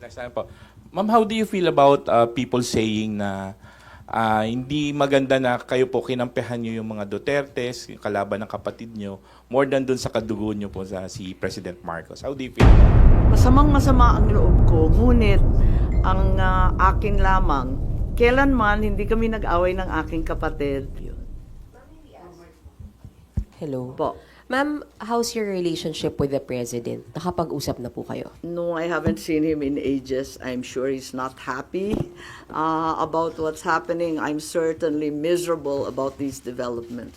Next time po. Ma'am, how do you feel about uh, people saying na ah, hindi maganda na kayo po kinampihan nyo yung mga Dutertes, yung kalaban ng kapatid nyo, more than dun sa kadugo nyo po sa si President Marcos. How do you feel? Masamang masama ang loob ko, ngunit ang ah, akin lamang, kailanman hindi kami nag-away ng aking kapatid. Hello. Po. Ma'am, how's your relationship with the President? Nakapag-usap na po kayo? No, I haven't seen him in ages. I'm sure he's not happy uh, about what's happening. I'm certainly miserable about these developments.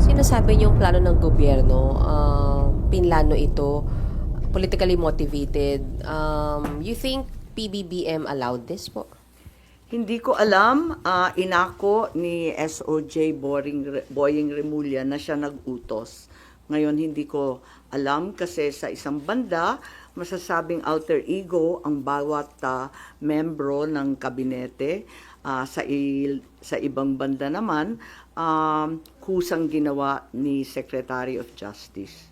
Sinasabi niyong plano ng gobyerno, uh, pinlano ito, politically motivated. Um, you think PBBM allowed this po? Hindi ko alam, ah, inako ni SOJ Boring, Boying Remulla na siya nag-utos. Ngayon hindi ko alam kasi sa isang banda, masasabing alter ego ang bawat ah, membro ng kabinete. Ah, sa, il- sa ibang banda naman, um, kusang ginawa ni Secretary of Justice.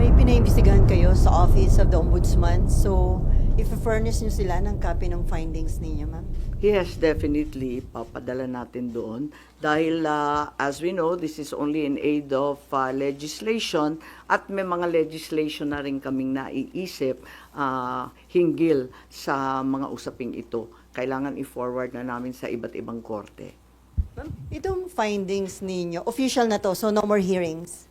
May pinaimbestigahan kayo sa Office of the Ombudsman. So, if-furnish nyo sila ng copy ng findings ninyo, ma'am? Yes, definitely. Papadala natin doon. Dahil, uh, as we know, this is only in aid of uh, legislation at may mga legislation na rin kaming naiisip uh, hinggil sa mga usaping ito. Kailangan i-forward na namin sa iba't ibang korte. Ma'am, itong findings ninyo, official na to, so no more hearings.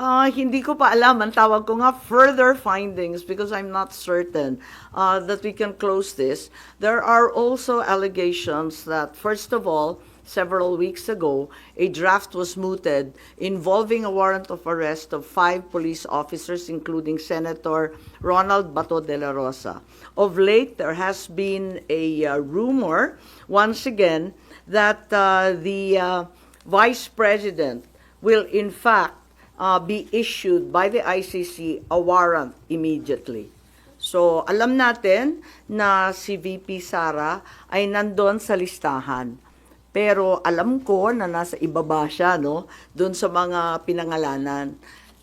Ah, hindi ko pa alam. Ang tawag ko nga further findings because I'm not certain uh, that we can close this. There are also allegations that, first of all, several weeks ago, a draft was mooted involving a warrant of arrest of five police officers, including Senator Ronald Bato de la Rosa. Of late, there has been a uh, rumor, once again, that uh, the uh, Vice President will in fact uh, be issued by the ICC a warrant immediately. So, alam natin na si VP Sara ay nandun sa listahan. Pero alam ko na nasa ibaba siya, no? Doon sa mga pinangalanan.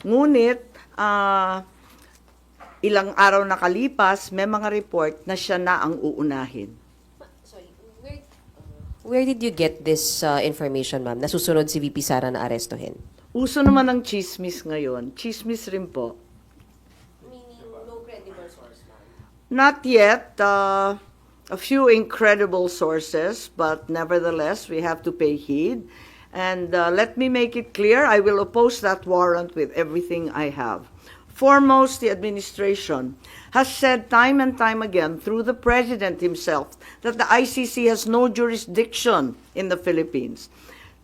Ngunit, ah, ilang araw nakalipas, may mga report na siya na ang uunahin. Where did you get this uh, information, ma'am? Nasusunod si VP Sara na arestuhin? Uso naman ng chismis ngayon. Chismis rin po. Not yet. Uh, a few incredible sources, but nevertheless, we have to pay heed. And uh, let me make it clear I will oppose that warrant with everything I have. Foremost, the administration has said time and time again through the president himself that the ICC has no jurisdiction in the Philippines.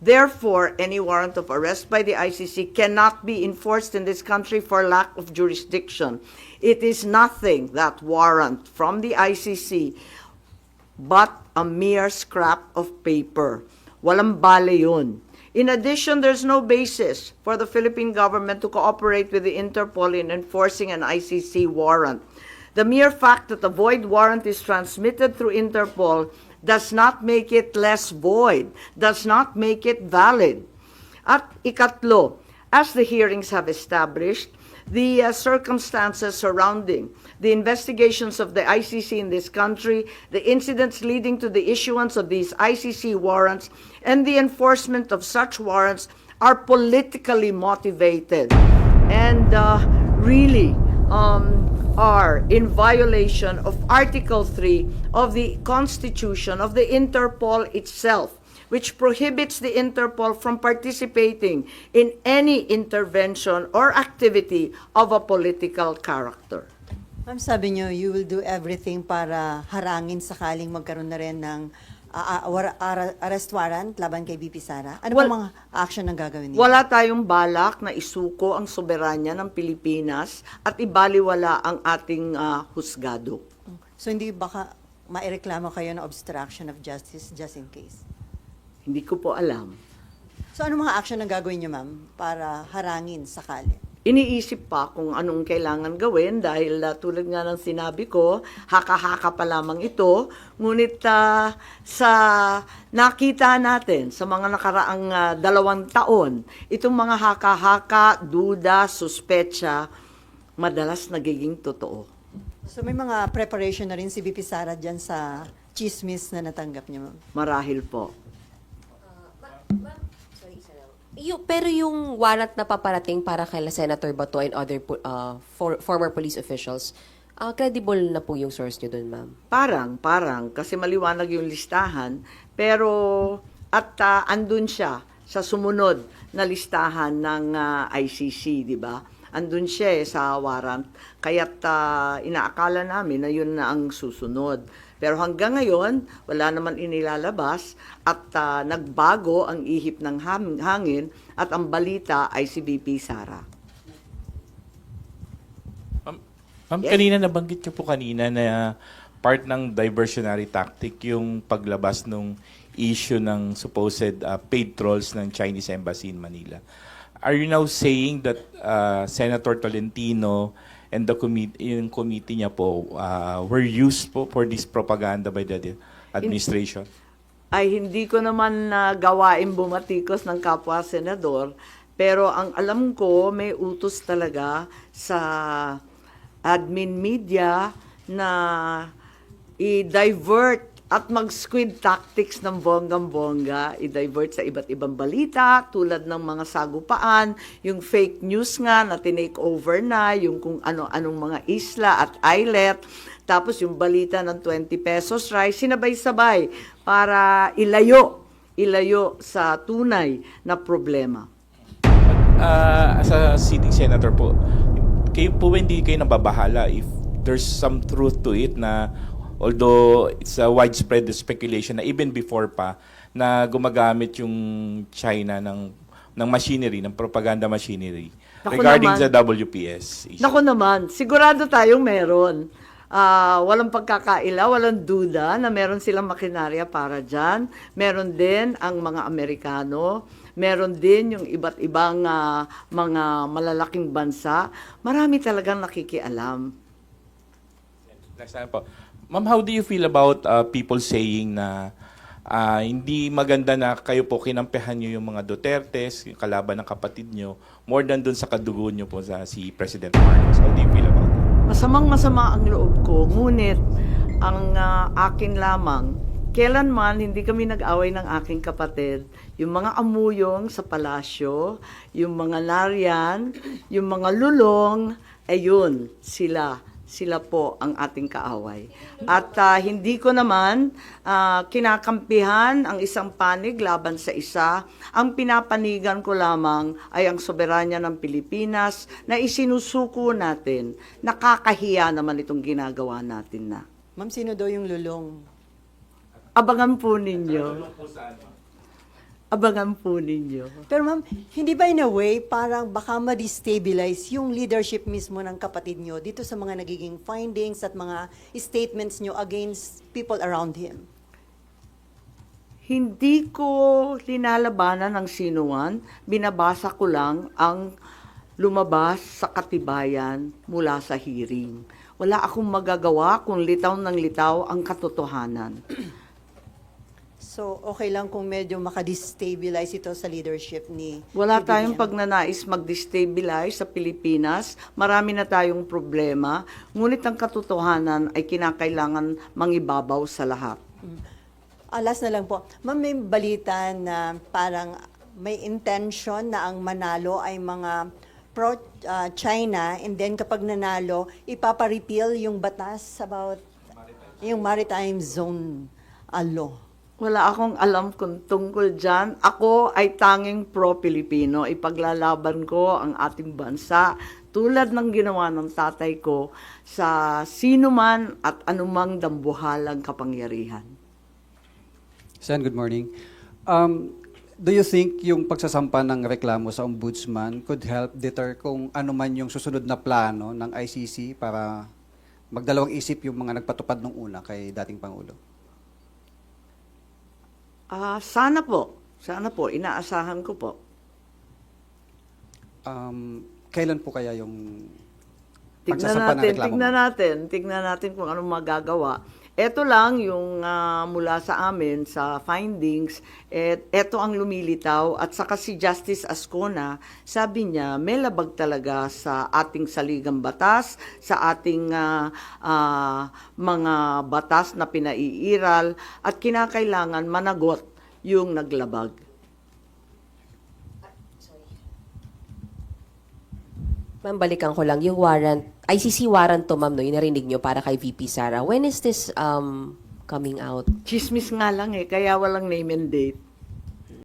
Therefore, any warrant of arrest by the ICC cannot be enforced in this country for lack of jurisdiction. It is nothing, that warrant from the ICC, but a mere scrap of paper. Walang bale yun. In addition, there's no basis for the Philippine government to cooperate with the Interpol in enforcing an ICC warrant. The mere fact that a void warrant is transmitted through Interpol does not make it less void, does not make it valid. At ikatlo, as the hearings have established, the uh, circumstances surrounding the investigations of the ICC in this country, the incidents leading to the issuance of these ICC warrants, and the enforcement of such warrants are politically motivated and uh, really um, are in violation of Article 3 of the Constitution of the Interpol itself, which prohibits the Interpol from participating in any intervention or activity of a political character. Ma'am, sabi nyo, you will do everything para harangin sakaling magkaroon na rin ng ah, war- ara- arrest warrant laban kay BP Sara. Ano ba mga action ang gagawin niyo? Wala tayong balak na isuko ang soberanya ng Pilipinas at ibaliwala ang ating ah, husgado. So, hindi baka maireklamo kayo ng obstruction of justice just in case? Hindi ko po alam. So, ano mga action ang gagawin niyo, ma'am, para harangin sakali? Iniisip pa kung anong kailangan gawin dahil ah, tulad nga ng sinabi ko, haka-haka pa lamang ito. Ngunit ah, sa nakita natin sa mga nakaraang ah, dalawang taon, itong mga haka-haka, duda, suspecha, madalas nagiging totoo. So may mga preparation na rin si BP Sara dyan sa chismis na natanggap niya, ma'am. Marahil po. Sorry, isa lang. Yung, pero yung warrant na paparating para kay Senator Bato and other uh, for, former police officials, uh, credible na po yung source nyo dun, ma'am? Parang, parang, kasi maliwanag yung listahan, pero at ah, andun siya sa sumunod na listahan ng ah, ICC, di ba? Andun siya eh, sa warrant. Kaya't ah, inaakala namin na yun na ang susunod. Pero hanggang ngayon, wala naman inilalabas at ah, nagbago ang ihip ng hangin at ang balita ay si BP Sara. Ma'am, ma'am, Yes. kanina nabanggit niyo po kanina na part ng diversionary tactic yung paglabas ng issue ng supposed uh, paid trolls ng Chinese Embassy in Manila. Are you now saying that uh, Senator Tolentino and the committee, yung committee niya po uh, were used po for this propaganda by the administration? ay hindi ko naman na gawain bumatikos ng kapwa senador, pero ang alam ko may utos talaga sa admin media na i-divert at mag-squid tactics ng bonggang-bongga, i-divert sa iba't ibang balita, tulad ng mga sagupaan, yung fake news nga na tinake over na, yung kung ano-anong mga isla at islet, tapos yung balita ng 20 pesos rice, sinabay-sabay para ilayo, ilayo sa tunay na problema. uh, as a sitting senator po, kayo po hindi kayo nababahala if there's some truth to it na although it's a widespread speculation na even before pa na gumagamit yung China ng ng machinery, ng propaganda machinery Naku regarding naman. sa WPS issue. Nako naman, sigurado tayong meron. Ah, walang pagkakaila, walang duda na meron silang makinarya para dyan. Meron din ang mga Amerikano. Meron din yung iba't ibang ah, mga malalaking bansa. Marami talagang nakikialam. Next time po. Ma'am, how do you feel about uh, people saying na ah, hindi maganda na kayo po kinampehan nyo yung mga Dutertes, yung kalaban ng kapatid nyo, more than dun sa kadugo nyo po sa si President Marcos. How do you feel about that? Masamang masama ang loob ko, ngunit ang ah, akin lamang, kailanman hindi kami nag-away ng aking kapatid. Yung mga amuyong sa palasyo, yung mga nariyan, yung mga lulong, ayun, sila sila po ang ating kaaway. At ah, hindi ko naman ah, kinakampihan ang isang panig laban sa isa. Ang pinapanigan ko lamang ay ang soberanya ng Pilipinas na isinusuko natin. Nakakahiya naman itong ginagawa natin na. Ma'am, sino daw yung lulong? Abangan po ninyo. Abangan po ninyo. Pero ma'am, hindi ba in a way parang baka ma-destabilize yung leadership mismo ng kapatid nyo dito sa mga nagiging findings at mga statements nyo against people around him? Hindi ko linalabanan ng sinuman, binabasa ko lang ang lumabas sa katibayan mula sa hearing. Wala akong magagawa kung litaw ng litaw ang katotohanan. So, okay lang kung medyo makadestabilize ito sa leadership ni Wala ni tayong pagnanais mag-destabilize sa Pilipinas. Marami na tayong problema. Ngunit ang katotohanan ay kinakailangan mangibabaw sa lahat. Ah, last na lang po. Ma'am, may balita na parang may intention na ang manalo ay mga pro-China and then kapag nanalo, ipapa-repeal yung batas about yung maritime zone ah, law. Wala akong alam kung tungkol dyan. Ako ay tanging pro-Pilipino. Ipaglalaban ko ang ating bansa tulad ng ginawa ng tatay ko sa sino man at anumang dambuhalang kapangyarihan. Sen, good morning. Um, do you think yung pagsasampa ng reklamo sa ombudsman could help deter kung ano man yung susunod na plano ng ICC para magdalawang isip yung mga nagpatupad nung una kay dating Pangulo? Ah, sana po. Sana po. Inaasahan ko po. Um, kailan po kaya yung Tignan natin, tignan natin, tignan natin kung anong magagawa. Ito lang yung ah, mula sa amin sa findings, et ito ang lumilitaw at saka si Justice Ascona, sabi niya may labag talaga sa ating saligang batas, sa ating ah, ah, mga batas na pinaiiral at kinakailangan managot yung naglabag. Ma'am, balikan ko lang. Yung warrant, ICC warrant to, ma'am, no, yung narinig nyo para kay VP Sara. When is this um, coming out? Chismis nga lang eh, kaya walang name and date.